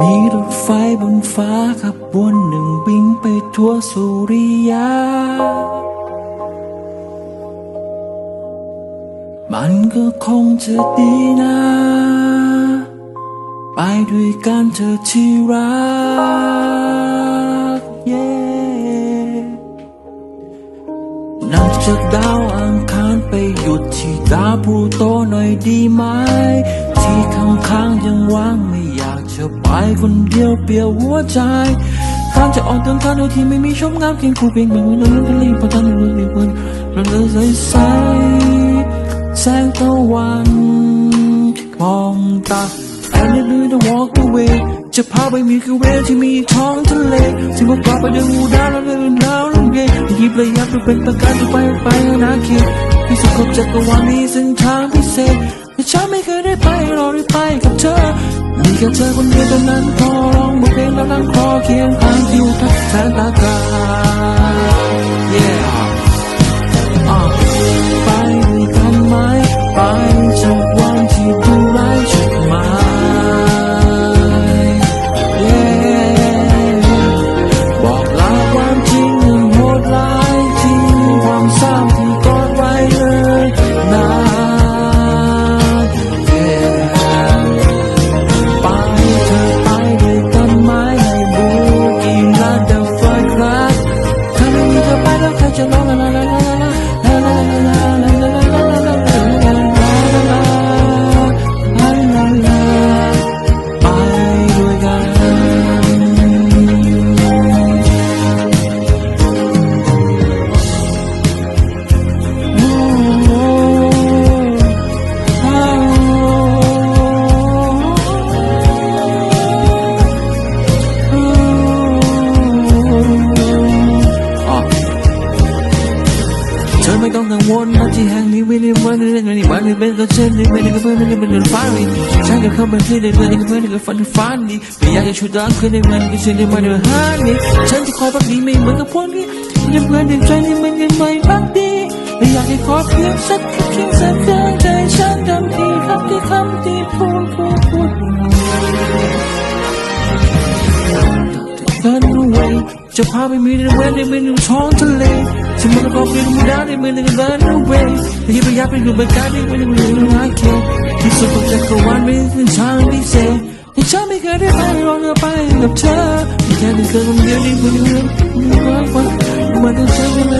มีรถไฟบนฟ้าขบวนหนึ่งบินไปทั่วสุริยา มันก็คงจะดีนะ ไปด้วยกันเธอที่รัก yeah นับจากดาวอังคารไปหยุดที่ดาวพลูโตหน่อยดีไหม ที่ข้างๆยังว่างไม่อยากจะไปคนเดียวเปลี่ยวหัวใจการจะออกเดินทางโดยที่ไม่มีชมงามเพียงคู่เพียงมือเลื่อนกันรีบพอทันเรื่องนี้เพื่อนเราเลยใส่ใสแสงตะวันมองตา And if you don't walk away จะพาไปมีคือเวที่มีท้องทะเลสิ่งประกอบไปด้วยหมูดาวและเรื่องราวเรื่องเย์ที่ยิบระยับไปเป็นประการที่ไปไปนาเขตที่สุดของจักรวาลนี้เส้นทางพิเศษ ที่ฉันไม่เคยได้ไปรอได้ไปกับเธอ มีแค่เธอคนเดียวเท่านั้นพอร้องบทเพลงแล้วนั่งคอเคียงข้างทิวทักแสนตากา ต้องกังวลนะที่แห่งนี้ไม่ได้วันนี้วันนี้วันนี้เป็นก็เช่นนี้ไม่ได้ก็เพื่อนไม่ได้เป็นเรื่องฟ้ารีฉันก็เข้าไปที่ในเมืองก็เพื่อนก็ฝันฝันดีไม่อยากจะชุดดังขึ้นในเมืองก็เช่นในมันเดือดฮันนี่ฉันจะคอยพักดีไม่เหมือนกับพวกนี้ในเพื่อนในใจนี่มันยังไม่พักดีไม่อยากให้ขอเพียงสักค่เพียงสักเพียงใจฉันทำที่คำที่คำที่พูดพูดพูด Run away จะพาไปมีในเวท้องทะเลฉันเป็นมุดาในเมือง Run away แต่ยังไม่อยากไปอยู่บนการในเมืองเมืองหาเขตที่สุดของจักรวาลไม่เป็นทางพิเล Sa mga kopya mo dati, may nagandaan ng ways Nagibigapin ko ba dati, may nagandaan ng care. Gusto so check for one minute and time be safe. They tell me ka rin, I'm wrong up, i'ma Magkanin ka ng beauty, but you're not one Umatang sa'yo na